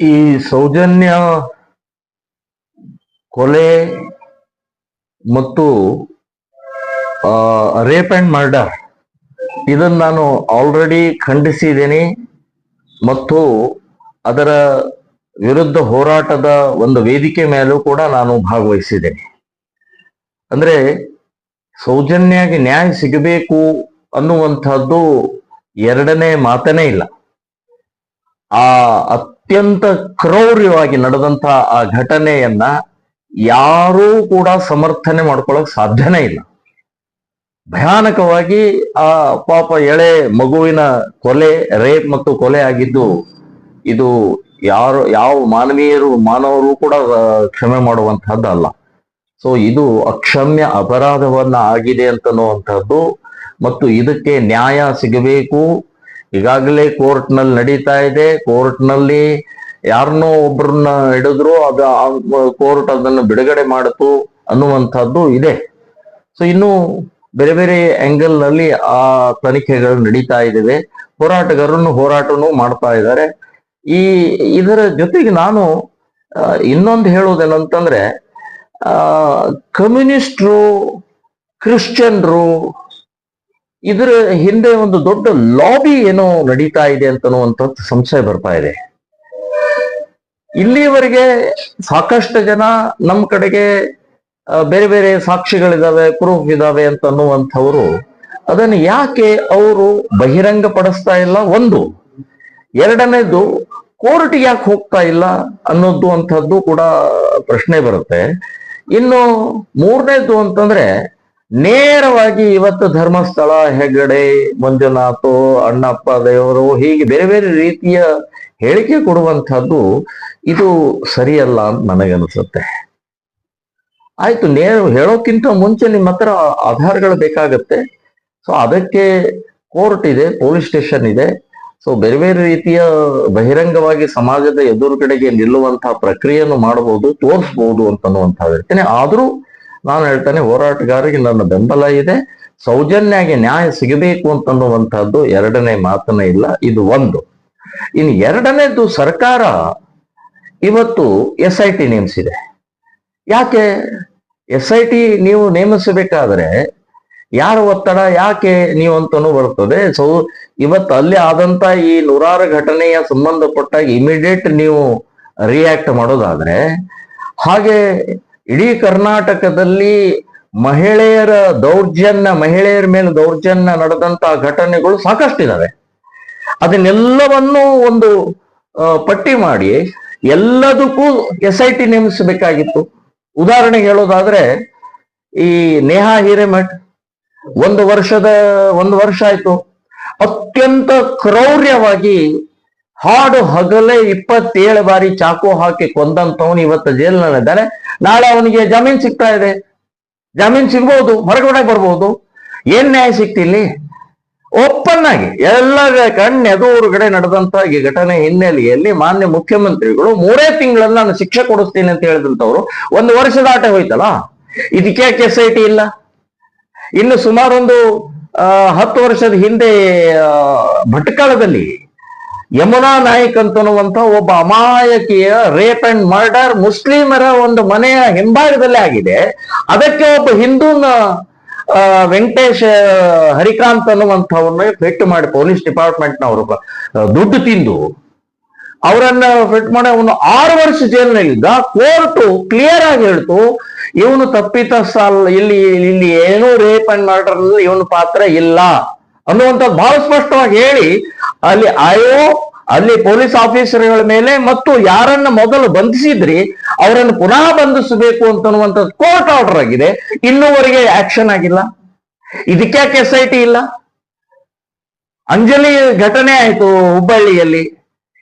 ಈ ಸೌಜನ್ಯ ಕೊಲೆ ಮತ್ತು ರೇಪ್ ಅಂಡ್ ಮರ್ಡರ್ ಇದನ್ನು ನಾನು ಆಲ್ರೆಡಿ ಖಂಡಿಸಿದ್ದೀನಿ ಮತ್ತು ಅದರ ವಿರುದ್ಧ ಹೋರಾಟದ ಒಂದು ವೇದಿಕೆ ಮೇಲೂ ಕೂಡ ನಾನು ಭಾಗವಹಿಸಿದ್ದೇನೆ. ಅಂದ್ರೆ ಸೌಜನ್ಯಾಗಿ ನ್ಯಾಯ ಸಿಗಬೇಕು ಅನ್ನುವಂಥದ್ದು ಎರಡನೇ ಮಾತನೇ ಇಲ್ಲ. ಆ ಅತ್ಯಂತ ಕ್ರೌರ್ಯವಾಗಿ ನಡೆದಂತಹ ಆ ಘಟನೆಯನ್ನ ಯಾರೂ ಕೂಡ ಸಮರ್ಥನೆ ಮಾಡ್ಕೊಳ್ಳೋಕೆ ಸಾಧ್ಯನೇ ಇಲ್ಲ. ಭಯಾನಕವಾಗಿ ಆ ಪಾಪ ಎಳೆ ಮಗುವಿನ ಕೊಲೆ, ರೇಪ್ ಮತ್ತು ಕೊಲೆ ಆಗಿದ್ದು ಇದು ಯಾರು, ಯಾವ ಮಾನವೀಯರು, ಮಾನವರು ಕೂಡ ಕ್ಷಮೆ ಮಾಡುವಂತಹದ್ದು ಅಲ್ಲ. ಸೊ ಇದು ಅಕ್ಷಮ್ಯ ಅಪರಾಧವನ್ನ ಆಗಿದೆ ಅಂತನ್ನುವಂಥದ್ದು ಮತ್ತು ಇದಕ್ಕೆ ನ್ಯಾಯ ಸಿಗಬೇಕು. ಈಗಾಗಲೇ ಕೋರ್ಟ್ನಲ್ಲಿ ನಡೀತಾ ಇದೆ. ಕೋರ್ಟ್ನಲ್ಲಿ ಯಾರನ್ನೋ ಒಬ್ಬರನ್ನ ಹಿಡಿದ್ರು ಅದು ಕೋರ್ಟ್ ಅದನ್ನು ಬಿಡುಗಡೆ ಮಾಡಿತು ಅನ್ನುವಂಥದ್ದು ಇದೆ. ಸೊ ಇನ್ನು ಬೇರೆ ಬೇರೆ ಆಂಗಲ್ನಲ್ಲಿ ಆ ತನಿಖೆಗಳು ನಡೀತಾ ಇದ್ದಾವೆ ಹೋರಾಟಗಾರರು ಹೋರಾಟನೂ ಮಾಡ್ತಾ ಇದ್ದಾರೆ. ಈ ಇದರ ಜೊತೆಗೆ ನಾನು ಇನ್ನೊಂದು ಹೇಳೋದೇನಂತಂದ್ರೆ ಕಮ್ಯುನಿಸ್ಟ್ರು, ಕ್ರಿಶ್ಚಿಯನ್ರು ಇದರ ಹಿಂದೆ ಒಂದು ದೊಡ್ಡ ಲಾಬಿ ಏನೋ ನಡೀತಾ ಇದೆ ಅಂತನ್ನುವಂಥದ್ದು ಸಂಶಯ ಬರ್ತಾ ಇದೆ. ಇಲ್ಲಿವರೆಗೆ ಸಾಕಷ್ಟು ಜನ ನಮ್ಮ ಕಡೆಗೆ ಬೇರೆ ಬೇರೆ ಸಾಕ್ಷಿಗಳಿದಾವೆ, ಪ್ರೂಫ್ ಇದಾವೆ ಅಂತ ಅನ್ನುವಂಥವ್ರು ಅದನ್ನು ಯಾಕೆ ಅವರು ಬಹಿರಂಗ ಪಡಿಸ್ತಾ ಇಲ್ಲ? ಒಂದು, ಎರಡನೇದು ಕೋರ್ಟ್ ಯಾಕೆ ಹೋಗ್ತಾ ಇಲ್ಲ ಅನ್ನೋದು ಅಂಥದ್ದು ಕೂಡ ಪ್ರಶ್ನೆ ಬರುತ್ತೆ. ಇನ್ನು ಮೂರನೇದು ಅಂತಂದ್ರೆ ನೇರವಾಗಿ ಇವತ್ತು ಧರ್ಮಸ್ಥಳ ಹೆಗಡೆ, ಮಂಜುನಾಥು, ಅಣ್ಣಪ್ಪ, ದೇವರು ಹೀಗೆ ಬೇರೆ ಬೇರೆ ರೀತಿಯ ಹೇಳಿಕೆ ಕೊಡುವಂಥದ್ದು ಇದು ಸರಿಯಲ್ಲ ಅಂತ ನನಗನ್ಸುತ್ತೆ. ಆಯ್ತು, ನೇರ ಹೇಳೋಕ್ಕಿಂತ ಮುಂಚೆ ನಿಮ್ಮ ಹತ್ರ ಆಧಾರಗಳು ಬೇಕಾಗತ್ತೆ. ಸೊ ಅದಕ್ಕೆ ಕೋರ್ಟ್ ಇದೆ, ಪೊಲೀಸ್ ಸ್ಟೇಷನ್ ಇದೆ. ಸೊ ಬೇರೆ ಬೇರೆ ರೀತಿಯ ಬಹಿರಂಗವಾಗಿ ಸಮಾಜದ ಎದುರುಗಡೆಗೆ ನಿಲ್ಲುವಂತಹ ಪ್ರಕ್ರಿಯೆಯನ್ನು ಮಾಡಬಹುದು ತೋರಿಸಬಹುದು ಅಂತನ್ನುವಂತಹ ಹೇಳ್ತೇನೆ ಆದ್ರೂ ನಾನು ಹೇಳ್ತೇನೆ, ಹೋರಾಟಗಾರರಿಗೆ ನನ್ನ ಬೆಂಬಲ ಇದೆ. ಸೌಜನ್ಯಾಗಿ ನ್ಯಾಯ ಸಿಗಬೇಕು ಅಂತನ್ನುವಂತಹದ್ದು ಎರಡನೇ ಮಾತನೇ ಇಲ್ಲ, ಇದು ಒಂದು. ಇನ್ನು ಎರಡನೇದು ಸರ್ಕಾರ, ಇವತ್ತು ಎಸ್ ಐ ಟಿ ನೇಮಿಸಿದೆ. ಯಾಕೆ? ಎಸ್ ಐ ಟಿ ನೀವು ನೇಮಿಸಬೇಕಾದ್ರೆ ಯಾರ ಒತ್ತಡ, ಯಾಕೆ ನೀವು ಅಂತನು ಬರ್ತದೆ ಸೊ, ಇವತ್ತು ಅಲ್ಲಿ ಆದಂತ ಈ ನೂರಾರು ಘಟನೆಯ ಸಂಬಂಧಪಟ್ಟಾಗ ಇಮಿಡಿಯೇಟ್ ನೀವು ರಿಯಾಕ್ಟ್ ಮಾಡೋದಾದ್ರೆ, ಹಾಗೆ ಇಡೀ ಕರ್ನಾಟಕದಲ್ಲಿ ಮಹಿಳೆಯರ ದೌರ್ಜನ್ಯ, ಮಹಿಳೆಯರ ಮೇಲೆ ದೌರ್ಜನ್ಯ ನಡೆದಂತ ಘಟನೆಗಳು ಸಾಕಷ್ಟಿದಾವೆ. ಅದನ್ನೆಲ್ಲವನ್ನೂ ಒಂದು ಪಟ್ಟಿ ಮಾಡಿ ಎಲ್ಲದಕ್ಕೂ ಎಸ್ ಐ ಟಿ ನೇಮಿಸಬೇಕಾಗಿತ್ತು. ಉದಾಹರಣೆಗೆ ಹೇಳೋದಾದ್ರೆ, ಈ ನೇಹಾ ಹಿರೇಮಠ್, ಒಂದು ವರ್ಷದ, ಒಂದು ವರ್ಷ ಆಯ್ತು. ಅತ್ಯಂತ ಕ್ರೌರ್ಯವಾಗಿ ಹಾಡು ಹಗಲೇ ಇಪ್ಪತ್ತೇಳು ಬಾರಿ ಚಾಕು ಹಾಕಿ ಕೊಂದಂತವನು ಇವತ್ತು ಜೈಲಿನಲ್ಲಿದ್ದಾನೆ. ನಾಳೆ ಅವನಿಗೆ ಜಾಮೀನ್ ಸಿಗ್ತಾ ಇದೆ. ಜಾಮೀನ್ ಸಿಗ್ಬಹುದು ಹೊರಗಡೆ ಬರ್ಬೋದು. ಏನ್ ನ್ಯಾಯ ಸಿಕ್ತಿಲ್ಲಿ ಓಪನ್ ಆಗಿ ಎಲ್ಲರ ಕಣ್ಣೆದುರುಗಡೆ ನಡೆದಂತ ಈ ಘಟನೆ ಹಿನ್ನೆಲೆಯಲ್ಲಿ ಮಾನ್ಯ ಮುಖ್ಯಮಂತ್ರಿಗಳು ಮೂರೇ ತಿಂಗಳಲ್ಲಿ ನಾನು ಶಿಕ್ಷೆ ಕೊಡಿಸ್ತೀನಿ ಅಂತ ಹೇಳಿದಂತವ್ರು ಒಂದು ವರ್ಷದ ಆಟ ಹೋಯ್ತಲ್ಲ? ಇದಕ್ಕೆ ಎಸ್ ಐ ಟಿ ಇಲ್ಲ? ಇನ್ನು ಸುಮಾರೊಂದು ಹತ್ತು ವರ್ಷದ ಹಿಂದೆ ಭಟ್ಕಳದಲ್ಲಿ ಯಮುನಾ ನಾಯಕ್ ಅಂತನ್ನುವಂತ ಒಬ್ಬ ಅಮಾಯಕಿಯ ರೇಪ್ ಅಂಡ್ ಮರ್ಡರ್ ಮುಸ್ಲಿಮರ ಒಂದು ಮನೆಯ ಹಿಂಭಾಗದಲ್ಲಿ ಆಗಿದೆ. ಅದಕ್ಕೆ ಒಬ್ಬ ಹಿಂದೂನ ವೆಂಕಟೇಶ್, ಹರಿಕಾಂತ್ ಅನ್ನುವಂಥವ್ರನ್ನ ಫಿಟ್ ಮಾಡಿ ಪೊಲೀಸ್ ಡಿಪಾರ್ಟ್ಮೆಂಟ್ ನವರು ದುಡ್ಡು ತಿಂದು ಅವರನ್ನ ಫಿಟ್ ಮಾಡಿ ಅವನು ಆರು ವರ್ಷ ಜೈಲಿನಲ್ಲಿದ್ದ. ಕೋರ್ಟ್ ಕ್ಲಿಯರ್ ಆಗಿ ಹೇಳ್ತು, ಇವನು ತಪ್ಪಿತಸ್ಥ ಅಲ್ಲ ಇಲ್ಲಿ ಇಲ್ಲಿ ಏನೂ ರೇಪ್ ಅಂಡ್ ಮರ್ಡರ್ ಇವನು ಪಾತ್ರ ಇಲ್ಲ ಅನ್ನುವಂಥದ್ದು ಬಹಳ ಸ್ಪಷ್ಟವಾಗಿ ಹೇಳಿ ಅಲ್ಲಿ ಆಯೋ, ಅಲ್ಲಿ ಪೊಲೀಸ್ ಆಫೀಸರ್ಗಳ ಮೇಲೆ ಮತ್ತು ಯಾರನ್ನ ಮೊದಲು ಬಂಧಿಸಿದ್ರಿ, ಅವರನ್ನು ಪುನಃ ಬಂಧಿಸಬೇಕು ಅಂತನ್ನುವಂಥದ್ದು ಕೋರ್ಟ್ ಆರ್ಡರ್ ಆಗಿದೆ. ಇನ್ನೂವರೆಗೆ ಆಕ್ಷನ್ ಆಗಿಲ್ಲ. ಇದಕ್ಕ್ಯಾಕೆ ಎಸ್ ಐ ಟಿ ಇಲ್ಲ? ಅಂಜಲಿ ಘಟನೆ ಆಯಿತು ಹುಬ್ಬಳ್ಳಿಯಲ್ಲಿ.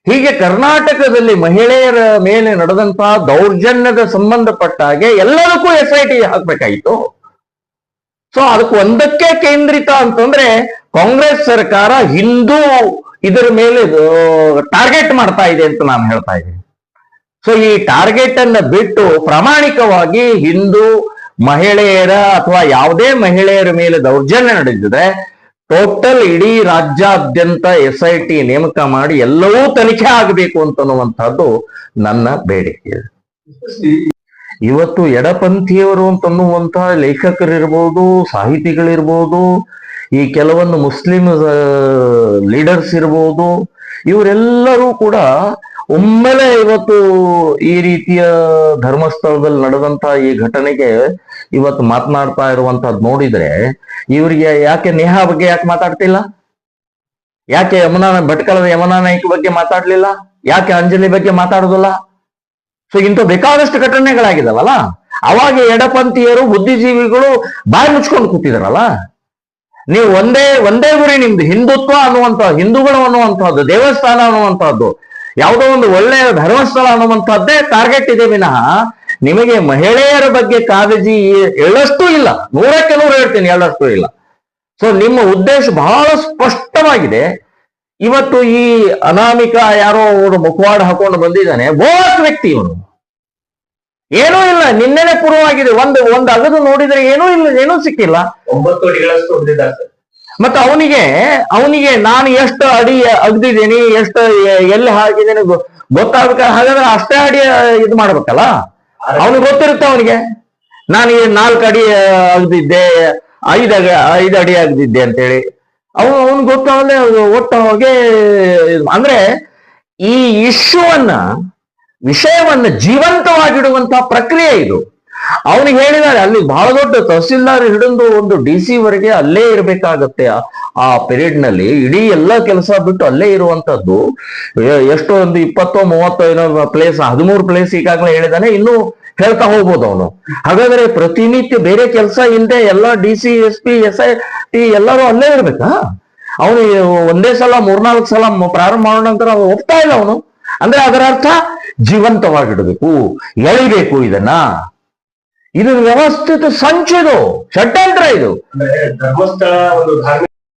ಹೀಗೆ ಕರ್ನಾಟಕದಲ್ಲಿ ಮಹಿಳೆಯರ ಮೇಲೆ ನಡೆದಂತಹ ದೌರ್ಜನ್ಯದ ಸಂಬಂಧಪಟ್ಟ ಹಾಗೆ ಎಲ್ಲದಕ್ಕೂ ಎಸ್ ಐ ಟಿ ಹಾಕ್ಬೇಕಾಗಿತ್ತು ಸೊ ಅದಕ್ಕೆ ಒಂದಕ್ಕೆ ಕೇಂದ್ರಿತ ಅಂತಂದ್ರೆ ಕಾಂಗ್ರೆಸ್ ಸರ್ಕಾರ ಹಿಂದೂ ಇದರ ಮೇಲೆ ಟಾರ್ಗೆಟ್ ಮಾಡ್ತಾ ಇದೆ ಅಂತ ನಾನು ಹೇಳ್ತಾ ಇದ್ದೀನಿ. ಸೊ ಈ ಟಾರ್ಗೆಟ್ ಅನ್ನ ಬಿಟ್ಟು ಪ್ರಾಮಾಣಿಕವಾಗಿ ಹಿಂದೂ ಮಹಿಳೆಯರ ಅಥವಾ ಯಾವುದೇ ಮಹಿಳೆಯರ ಮೇಲೆ ದೌರ್ಜನ್ಯ ನಡೆದಿದೆ ಟೋಟಲ್ ಇಡೀ ರಾಜ್ಯಾದ್ಯಂತ ಎಸ್ ಐ ಟಿ ನೇಮಕ ಮಾಡಿ ಎಲ್ಲವೂ ತನಿಖೆ ಆಗಬೇಕು ಅಂತನ್ನುವಂತಹದ್ದು ನನ್ನ ಬೇಡಿಕೆ. ಇವತ್ತು ಎಡಪಂಥಿಯವರು ಅಂತನ್ನುವಂತಹ ಲೇಖಕರಿರ್ಬೋದು, ಸಾಹಿತಿಗಳಿರ್ಬೋದು ಈ ಕೆಲವೊಂದು ಮುಸ್ಲಿಂ ಲೀಡರ್ಸ್ ಇರ್ಬೋದು, ಇವರೆಲ್ಲರೂ ಕೂಡ ಒಮ್ಮೆಲೆ ಇವತ್ತು ಈ ರೀತಿಯ ಧರ್ಮಸ್ಥಳದಲ್ಲಿ ನಡೆದಂತ ಈ ಘಟನೆಗೆ ಇವತ್ತು ಮಾತನಾಡ್ತಾ ಇರುವಂತಹದ್ದು ನೋಡಿದ್ರೆ ಇವರಿಗೆ ಯಾಕೆ ನೇಹಾ ಬಗ್ಗೆ ಯಾಕೆ ಮಾತಾಡ್ತಿಲ್ಲ? ಯಾಕೆ ಯಮುನಾ ಭಟ್ಕಳದ ಯಮುನಾ ನಾಯ್ಕ ಬಗ್ಗೆ ಮಾತಾಡ್ಲಿಲ್ಲ? ಯಾಕೆ ಅಂಜಲಿ ಬಗ್ಗೆ ಮಾತಾಡುದಿಲ್ಲ? ಸೊ ಇಂಥ ಬೇಕಾದಷ್ಟು ಘಟನೆಗಳಾಗಿದಾವಲ್ಲ. ಅವಾಗ ಎಡಪಂಥೀಯರು, ಬುದ್ಧಿಜೀವಿಗಳು ಬಾಯಿ ಮುಚ್ಕೊಂಡು ಕೂತಿದಾರಲ್ಲ. ನೀವು ಒಂದೇ ಒಂದೇ ಗುರಿ ನಿಮ್ದು ಹಿಂದುತ್ವ ಅನ್ನುವಂಥ, ಹಿಂದೂಗಳು ಅನ್ನುವಂತಹದ್ದು, ದೇವಸ್ಥಾನ ಅನ್ನುವಂತಹದ್ದು, ಯಾವುದೋ ಒಂದು ಒಳ್ಳೆಯ ಧರ್ಮಸ್ಥಳ ಅನ್ನುವಂತಹದ್ದೇ ಟಾರ್ಗೆಟ್ ಇದೆ ವಿನಃ ನಿಮಗೆ ಮಹಿಳೆಯರ ಬಗ್ಗೆ ಕಾಳಜಿ ಎಳ್ಳಷ್ಟು ಇಲ್ಲ. ನೂರಕ್ಕೆ ನೂರು ಹೇಳ್ತೀನಿ ಎಳ್ಳಷ್ಟು ಇಲ್ಲ. ಸೊ ನಿಮ್ಮ ಉದ್ದೇಶ ಬಹಳ ಸ್ಪಷ್ಟವಾಗಿದೆ. ಇವತ್ತು ಈ ಅನಾಮಿಕ ಯಾರೋ ಅವರು ಮುಖವಾಡ ಹಾಕೊಂಡು ಬಂದಿದ್ದಾನೆ ಬೋಸ್ ವ್ಯಕ್ತಿ ಇವನು. ಏನೂ ಇಲ್ಲ ನಿನ್ನೆನೆ ಪೂರ್ವವಾಗಿದೆ. ಒಂದು ಒಂದು ಅಗದು ನೋಡಿದ್ರೆ ಏನೂ ಇಲ್ಲ ಏನೂ ಸಿಕ್ಕಿಲ್ಲ. ಒಂಬತ್ತು ಅಡಿಗಳಷ್ಟು ಮತ್ತೆ ಅವನಿಗೆ ಅವನಿಗೆ ನಾನು ಎಷ್ಟು ಅಡಿ ಅಗ್ದಿದ್ದೀನಿ ಎಷ್ಟು ಎಲ್ಲಿ ಹಾಕಿದ್ದೀನಿ ಗೊತ್ತಾಗ್ಬೇಕ ಹಾಗಾದ್ರೆ ಅಷ್ಟೇ ಅಡಿ ಇದು ಮಾಡ್ಬೇಕಲ್ಲ? ಅವನಿಗೆ ಗೊತ್ತಿರುತ್ತೆ ಅವನಿಗೆ. ನಾನು ನಾಲ್ಕು ಅಡಿ ಅಗ್ದಿದ್ದೆ ಐದ ಐದು ಅಡಿ ಅಗ್ದಿದ್ದೆ ಅಂತೇಳಿ. ಅವನು ಅವನಿಗೆ ಗೊತ್ತಾಗಲೇ ಒಟ್ಟು ಹೋಗಿ ಅಂದ್ರೆ ಈ ಇಶ್ಯೂವನ್ನ ವಿಷಯವನ್ನ ಜೀವಂತವಾಗಿಡುವಂತಹ ಪ್ರಕ್ರಿಯೆ ಇದು. ಅವನಿಗೆ ಹೇಳಿದ್ದಾರೆ ಅಲ್ಲಿ ಬಹಳ ದೊಡ್ಡ ತಹಸೀಲ್ದಾರ್ ಹಿಡಿದು ಒಂದು ಡಿ ಸಿ ವರೆಗೆ ಅಲ್ಲೇ ಇರಬೇಕಾಗತ್ತೆ. ಆ ಪೀರಿಯಡ್ನಲ್ಲಿ ಇಡೀ ಎಲ್ಲ ಕೆಲಸ ಬಿಟ್ಟು ಅಲ್ಲೇ ಇರುವಂತದ್ದು ಎಷ್ಟೋ ಒಂದು ಇಪ್ಪತ್ತೋ, ಮೂವತ್ತೋ ಏನೋ ಪ್ಲೇಸ್ ಹದಿಮೂರು ಪ್ಲೇಸ್ ಈಗಾಗಲೇ ಹೇಳಿದಾನೆ, ಇನ್ನು ಹೇಳ್ತಾ ಹೋಗ್ಬೋದು ಅವನು. ಹಾಗಾದ್ರೆ ಪ್ರತಿನಿತ್ಯ ಬೇರೆ ಕೆಲಸ ಇಲ್ಲದೆ ಎಲ್ಲ D C, S P, S I, T ಎಲ್ಲರೂ ಅಲ್ಲೇ ಇರ್ಬೇಕಾ? ಅವನು ಒಂದೇ ಸಲ, ಮೂರ್ನಾಲ್ಕು ಸಲ ಪ್ರಾರಂಭ ಮಾಡೋ ನಂತರ ಒಪ್ತಾ ಇಲ್ಲ ಅವನು. ಅಂದ್ರೆ ಅದರ ಅರ್ಥ ಜೀವಂತವಾಗಿಡಬೇಕು. ಎಳಿಬೇಕು ಇದನ್ನ. ಇದು ವ್ಯವಸ್ಥಿತ ಷಡ್ಯಂತ್ರ ಇದು. ಅಂದ್ರೆ ಧರ್ಮಸ್ಥಳ ಒಂದು